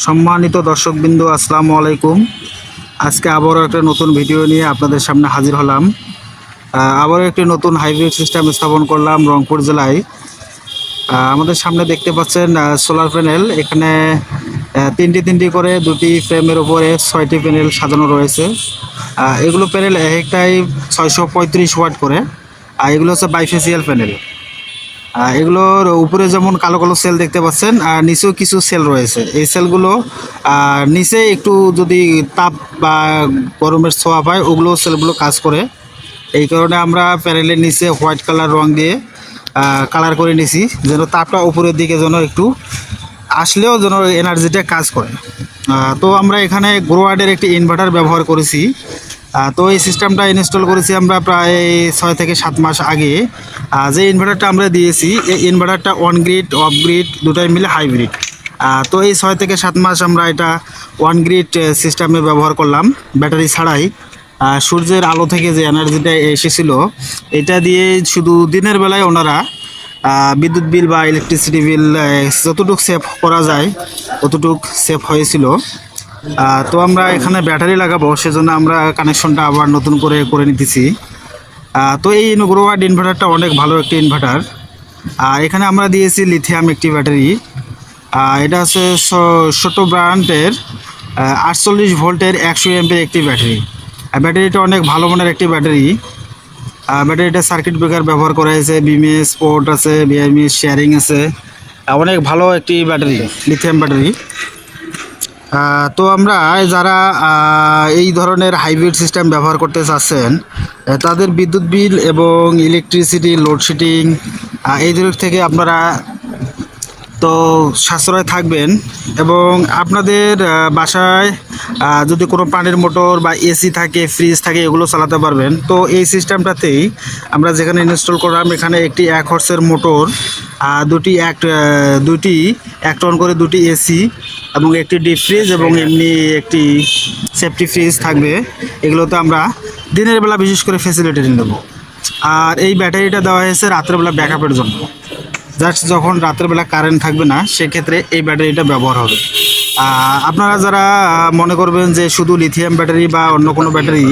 সম্মানিত দর্শকবৃন্দু, আসসালামু আলাইকুম। আজকে আবারও একটা নতুন ভিডিও নিয়ে আপনাদের সামনে হাজির হলাম। আবারও একটি নতুন হাইব্রিড সিস্টেম স্থাপন করলাম রংপুর জেলায়। আমাদের সামনে দেখতে পাচ্ছেন সোলার প্যানেল। এখানে তিনটি তিনটি করে দুটি ফ্রেমের উপরে ছয়টি প্যানেল সাজানো রয়েছে। এগুলো প্যানেল এক একটাই ছয়শো পঁয়ত্রিশ ওয়াট করে। আর এগুলো হচ্ছে বাইফেসিয়াল প্যানেল। এগুলোর উপরে যেমন কালো কালো সেল দেখতে পাচ্ছেন, আর নিচেও কিছু সেল রয়েছে। এই সেলগুলো নিচে একটু যদি তাপ বা গরমের ছোঁয়া পায় ওগুলো সেলগুলো কাজ করে। এই কারণে আমরা প্যানেলের নিচে হোয়াইট কালার রং দিয়ে কালার করে নিছি, যেন তাপটা উপরের দিকে যেন একটু আসলেও যেন এনার্জিটা কাজ করে। তো আমরা এখানে গ্রোয়ার্ডের একটি ইনভার্টার ব্যবহার করেছি। তো এই সিস্টেমটা ইনস্টল করেছি আমরা প্রায় ছয় থেকে সাত মাস আগে। যে ইনভার্টারটা আমরা দিয়েছি, এই ইনভার্টারটা অন গ্রিড অফ গ্রিড দুটাই মিলে হাইব্রিড তো এই ছয় থেকে সাত মাস আমরা এটা ওয়ান গ্রিড সিস্টেমে ব্যবহার করলাম, ব্যাটারি ছাড়াই। সূর্যের আলো থেকে যে এনার্জিটা এসেছিল, এটা দিয়ে শুধু দিনের বেলায় ওনারা বিদ্যুৎ বিল বা ইলেকট্রিসিটি বিল যতটুক সেভ করা যায়, ততটুক সেভ হয়েছিল। তো আমরা এখানে ব্যাটারি লাগাবো, সেজন্য আমরা কানেকশনটা আবার নতুন করে করে নিতেছি। তো এই গ্রোয়ার্ড ইনভার্টারটা অনেক ভালো একটি ইনভার্টার আর এখানে আমরা দিয়েছি লিথিয়াম একটি ব্যাটারি। এটা হচ্ছে ছোট ব্র্যান্ডের আটচল্লিশ ভোল্টের একশো এমপের একটি ব্যাটারি। ব্যাটারিটা অনেক ভালো মানের একটি ব্যাটারি। ব্যাটারিটা সার্কিট ব্রেকার ব্যবহার করা হয়েছে বিএমএস পোর্ট আছে বিএমএস শেয়ারিং আছে। অনেক ভালো একটি ব্যাটারি লিথিয়াম ব্যাটারি। তো আমরা যারা এই ধরনের হাইব্রিড সিস্টেম ব্যবহার করতে চাচ্ছেন তাদের বিদ্যুৎ বিল এবং ইলেকট্রিসিটি লোডশেডিং এই দিক থেকে আপনারা তো সাশ্রয় থাকবেন এবং আপনাদের বাসায় যদি কোনো পানির মোটর বা এসি থাকে ফ্রিজ থাকে, এগুলো চালাতে পারবেন। তো এই সিস্টেমটাতেই আমরা যেখানে ইনস্টল করলাম, এখানে একটি এক হর্সের মোটর দুটি এক দুটি এক টন করে দুটি এসি এবং একটি ডিপ ফ্রিজ এবং এমনি একটি সেফটি ফ্রিজ থাকবে। এগুলোতে আমরা দিনের বেলা বিশেষ করে ফেসিলিটি নেব। আর এই ব্যাটারিটা দেওয়া হয়েছে রাত্রেবেলা ব্যাকআপের জন্য। জাস্ট যখন রাতের বেলা কারেন্ট থাকবে না, সেক্ষেত্রে এই ব্যাটারিটা ব্যবহার হবে। আপনারা যারা মনে করবেন যে শুধু লিথিয়াম ব্যাটারি বা অন্য কোনো ব্যাটারি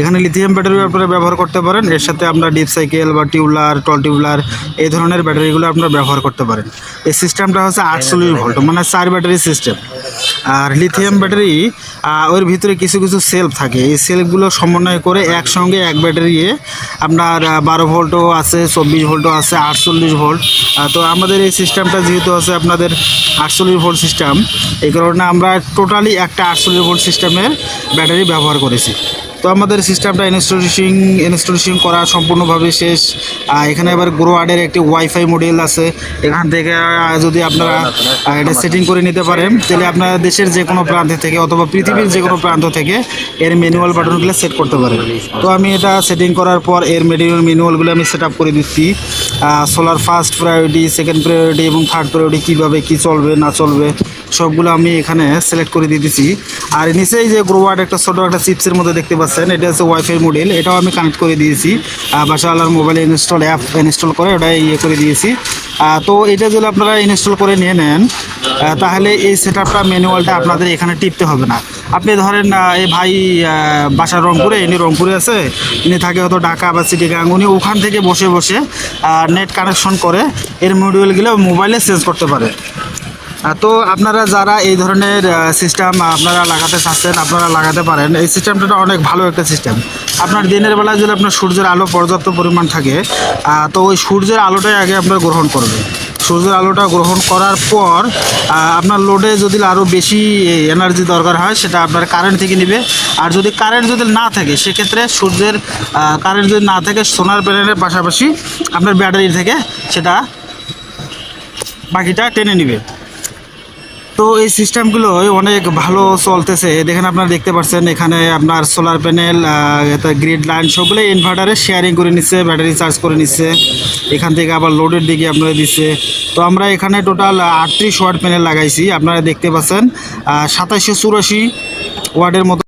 এখানে লিথিয়াম ব্যাটারি আপনারা ব্যবহার করতে পারেন। এর সাথে আমরা ডিপ সাইকেল বা টিউবলার টল টিউবলার এই ধরনের ব্যাটারিগুলো আপনারা ব্যবহার করতে পারেন। এই সিস্টেমটা হচ্ছে আটচল্লিশ ভোল্ট মানে চার ব্যাটারি সিস্টেম আর লিথিয়াম ব্যাটারি ওর ভিতরে কিছু কিছু সেলফ থাকে। এই সেলফগুলো সমন্বয় করে একসঙ্গে এক ব্যাটারি আপনার বারো ভোল্টও আছে, চব্বিশ ভোল্টও আছে, আটচল্লিশ ভোল্ট তো আমাদের এই সিস্টেমটা যেহেতু আছে আপনাদের আটচল্লিশ ভোল্ট সিস্টেম এই কারণে আমরা টোটালি একটা আটচল্লিশ ভোল্ট সিস্টেমের ব্যাটারি ব্যবহার করেছি। তো আমাদের সিস্টেমটা ইনস্টলেশন ইনস্টলেশন করা সম্পূর্ণভাবে শেষ। এখানে এবার গ্রোয়ার্ডের একটি ওয়াইফাই মডেল আছে। এখান থেকে যদি আপনারা এটা সেটিং করে নিতে পারেন, তাহলে আপনারা দেশের যে কোনো প্রান্ত থেকে অথবা পৃথিবীর যে কোনো প্রান্ত থেকে এর ম্যানুয়াল বাটনগুলো সেট করতে পারেন। তো আমি এটা সেটিং করার পর এর ম্যানুয়াল ম্যানুয়ালগুলো আমি সেট করে দিচ্ছি। Solar first priority second priority এবং থার্ড প্রায়োরিটি কীভাবে কী চলবে, না চলবে। সবগুলো আমি এখানে সিলেক্ট করে দিচ্ছি আর নিচেই যে গ্রোয়ার্ড একটা ছোটো একটা চিপসের মধ্যে দেখতে পাচ্ছেন, এটা হচ্ছে ওয়াইফাই মডেল এটাও আমি কানেক্ট করে দিয়েছি। বাসাওয়ালার মোবাইলে ইনস্টল অ্যাপ ইনস্টল করে ওটা ইয়ে করে দিয়েছি। তো এটা যদি আপনারা ইনস্টল করে নিয়ে নেন তাহলে এই সেট আপটা ম্যানুয়ালটা আপনাদের এখানে টিপতে হবে না। আপনি ধরেন এই ভাই বাসা রংপুরে, ইনি রংপুরে আছে, ইনি থাকে হয়তো ঢাকা বা চিটিগাং উনি ওখান থেকে বসে বসে নেট কানেকশন করে এর মডিউলগুলো মোবাইলে চেঞ্জ করতে পারে। তো আপনারা যারা এই ধরনের সিস্টেম আপনারা লাগাতে চাচ্ছেন, আপনারা লাগাতে পারেন। এই সিস্টেমটা অনেক ভালো একটা সিস্টেম আপনার দিনের বেলায় যদি আপনার সূর্যের আলো পর্যাপ্ত পরিমাণ থাকে তো ওই সূর্যের আলোটাই আগে আপনার গ্রহণ করবে সূর্যের আলোটা গ্রহণ করার পর আপনার লোডে যদি আরও বেশি এনার্জি দরকার হয়, সেটা আপনার কারেন্ট থেকে নেবে। আর যদি কারেন্ট যদি না থাকে, সেক্ষেত্রে সূর্যের কারেন্ট যদি না থাকে সোনার প্যানেলের পাশাপাশি আপনার ব্যাটারি থেকে সেটা বাকিটা টেনে নেবে। তো এই সিস্টেমগুলো অনেক ভালো চলতেছে। দেখেন আপনারা দেখতে পাচ্ছেন এখানে আপনার সোলার প্যানেল গ্রিড লাইন সবগুলো ইনভার্টারে শেয়ারিং করে নিচ্ছে ব্যাটারি চার্জ করে নিচ্ছে। এখান থেকে আবার লোডের দিকে আপনারা দিচ্ছে। তো আমরা এখানে টোটাল আটত্রিশ ওয়াট প্যানেল লাগাইছি, আপনারা দেখতে পাচ্ছেন সাতাশশো চুরাশি ওয়ার্ডের মতো